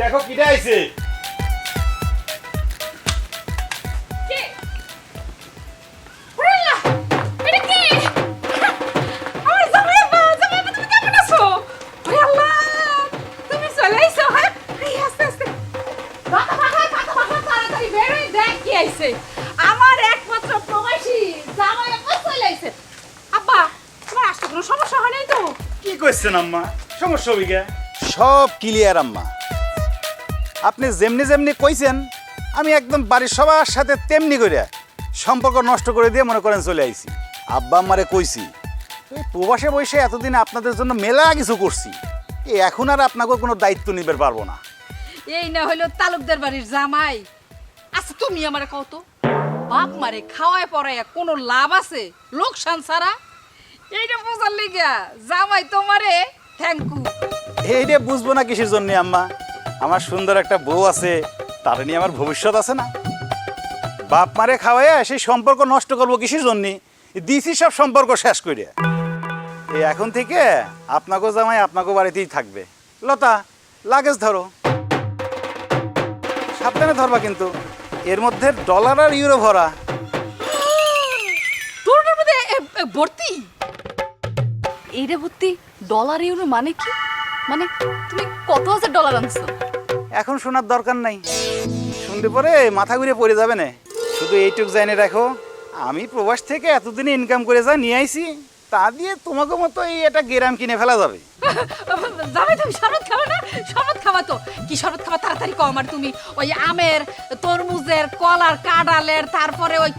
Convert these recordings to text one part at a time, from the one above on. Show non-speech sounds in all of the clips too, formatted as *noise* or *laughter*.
দেখো কিটা আইছে। কে? আমার আইছো। আমার একমাত্র প্রবাসী জামাই আব্বা চলে আইছে। আব্বা, তোমার আসতে কোনো সমস্যা হয় নাই তো? কি করছেন আম্মা? সমস্যা হবি সব ক্লিয়ার আম্মা। আপনি যেমনি যেমনি কইছেন আমি একদম বাড়ির সবার সাথে তেমনি করে সম্পর্ক নষ্ট করে দিয়ে মনে করেন চলে আইছি। আব্বা আম্মারে কইছি এই প্রবাসে বসে এতদিন আপনাদের জন্য মেলা কিছু করছি এখন আর আপনাকে কোনো দায়িত্ব নিতে পারব না। এই না হইল তালুকদার বাড়ির জামাই। আচ্ছা তুমি আমারে কত বাপ মারে খাওয়ায় পড়ায় কোনো লাভ আছে লোকসান ছাড়া? এইটা বোঝার লিগা জামাই তোমারে থ্যাংক ইউ এইটা বুঝব না কিসের জন্য আম্মা? আমার সুন্দর একটা বউ আছে, তার নিয়ে আমার ভবিষ্যৎ আছে না। বাপ মারে খাওয়াইয়া সেই সম্পর্ক নষ্ট করব কিসের জন্য? দিছি সব সম্পর্ক শেষ করে এই এখন থেকে আপনাকেও জামাই আপনাকেও বাড়িতেই থাকবে। লতা, লাগেজ ধরো। সাবধানে ধরবা কিন্তু। এর মধ্যে ডলার আর ইউরো ভরা। ভর্তি? এইটা ভর্তি ডলার ইউরো মানে কি? মানে তুমি কত হাজার ডলার আনছো? এখন শোনার দরকার নাই। শুনতে পরে মাথা ঘুরে পড়ে যাবে না। শুধু এইটুক জানে রাখো, আমি প্রবাস থেকে এতদিনে ইনকাম করে যা নিয়ে আইছি, তা দিয়ে তোমাকে মতো এই একটা গেরাম কিনে ফেলা যাবে। *laughs* যাবে তুমি শরবত খাবে না? শরবত খাবা তো। কি শরবত খাবা? তাড়াতাড়ি কম আর তুমি। ওই আমের তরমুজের কলার কাঁডালের তারপরে ওই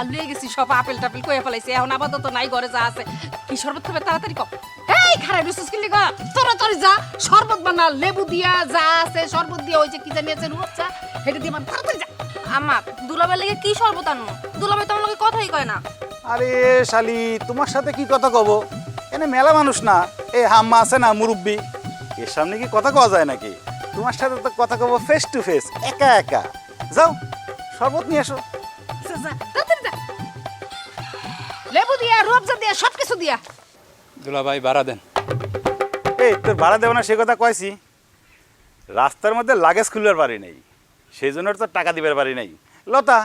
আলুয়ে গেছি সব আপেল টাপেল কয়ে ফেলাইছে। এখন আপাতত নাই ঘরে যা আছে। কি শরবত খাবে? তাড়াতাড়ি কম এই খারাপ বিশেষ কিনলি গা? তোরা যা শরবত বানা লেবু দিয়া যা আছে শরবত দিয়া ওই যে কি জানি আছে রূপ চা হেঁটে দিয়ে বানা, তাড়াতাড়ি যা। আমা দুলাবের লেগে কি শরবত আনব দুলাভাই তো আমার লগে কথাই কয় না। আরে শালি তোমার সাথে কি কথা কব? এনে মেলা মানুষ না। এ হাম্মা আছে না মুরব্বি? এর সামনে কি কথা কওয়া যায় নাকি? তোমার সাথে তো কথা কব ফেস টু ফেস একা একা। যাও শরবত নিয়ে এসো। লেবু দিয়া রূপচা দিয়া সব কিছু দিয়া। দুলা ভাই ভাড়া দেন। এই তোর ভাড়া দেবো না সে কথা কয়েছি রাস্তার মধ্যে লাগেজ খুলবার পারি নাই। সেই জন্য তো টাকা দিবার পারি নাই। লতা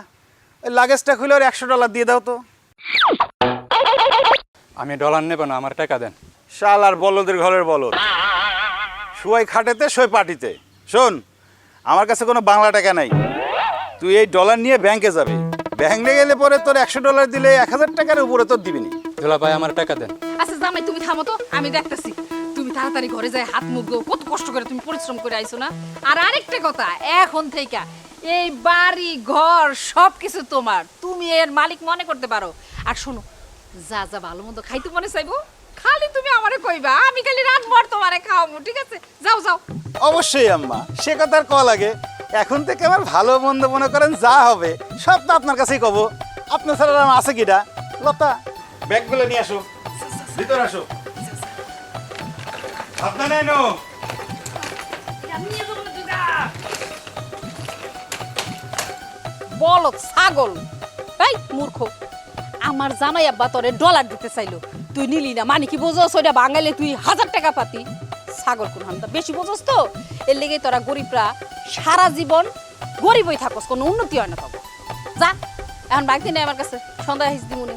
ওই লাগেজটা খুলে ওর একশো ডলার দিয়ে দাও তো। আমি ডলার নেব না আমার টাকা দেন। শাল আর বলদের ঘরের বলদ। শুয়াই খাটেতে শোয় পাটিতে শোন আমার কাছে কোনো বাংলা টাকা নাই। তুই এই ডলার নিয়ে ব্যাংকে যাবি। ব্যাংকে গেলে পরে তোর একশো ডলার দিলে এক হাজার টাকার উপরে তোর দিবিনি। দুলা ভাই আমার টাকা দেন। আচ্ছা জামাই তুমি থামো তো আমি দেখতেছি। তুমি তাড়াতাড়ি ঘরে যাই হাত মুখ ধোও। কত কষ্ট করে তুমি পরিশ্রম করে আইছো না? আর আরেকটা কথা এখন থেকে এই বাড়ি ঘর সব কিছু তোমার। তুমি এর মালিক মনে করতে পারো। আর শোনো যা যা ভালো মন্দ খাইতে মনে চাইব? খালি তুমি আমারে কইবা আমি খালি রাত রাতভর তোমারে খাওয়াবো ঠিক আছে? যাও যাও। অবশ্যই আম্মা। সে কথা আর কল লাগে। এখন থেকে আমার ভালো মন্দ মনে করেন যা হবে সব তো আপনার কাছেই কব। আপনার ছাড়া আর আছে কিটা লতা ব্যাগগুলো নিয়ে আসো। ভিতর আসো। আপনার নেই নো বলো ছাগল। এই মূর্খ। আমার জামাই আব্বা তোরে ডলার দিতে চাইলো। তুই নিলি না মানে কি বোঝো ওইটা বাঙালি, তুই হাজার টাকা পাতি। ছাগল কোন হান বেশি বোঝস তো? এর লেগে তোরা গরিবরা সারা জীবন গরিবই থাকস, কোনো উন্নতি হয় না তখন। যা, এখন বাকি নেই আমার কাছে, সন্ধ্যা হিস দিমুনি।